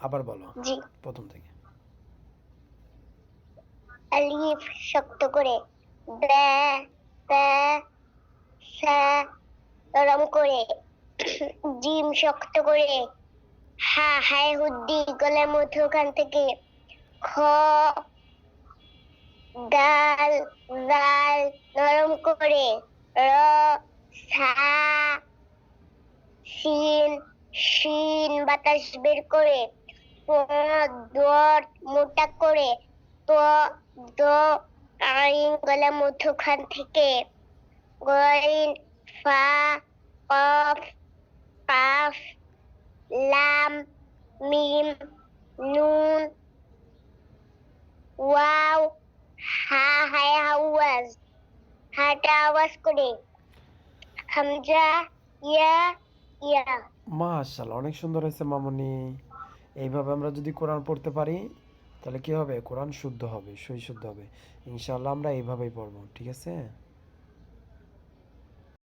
আবার বলো জি। প্রথম থেকে। আলিফ শক্ত করে বে বে সা নরম করে জিম শক্ত করে হা হায় হুদ্দি গলার মধ্যখান থেকে খ ডাল ডাল নরম করে র সা সিন শিন বাতাস বের করে দর মোটা করে ত দ, আইন গলা মধ্যখান থেকে গইন, ফা কফ কাফ, লাম, মিম, নুন, ওয়াও, হা, হায় আওয়াজ হাটা আওয়াজ করে। হামজা, ইয়া ইয়া। মাশাআল্লাহ অনেক সুন্দর হয়েছে মামুনি। এইভাবে আমরা যদি কোরআন পড়তে পারি, তাহলে কি হবে? কোরআন শুদ্ধ হবে, সই শুদ্ধ হবে। ইনশাআল্লাহ আমরা এইভাবেই পড়ব, ঠিক আছে?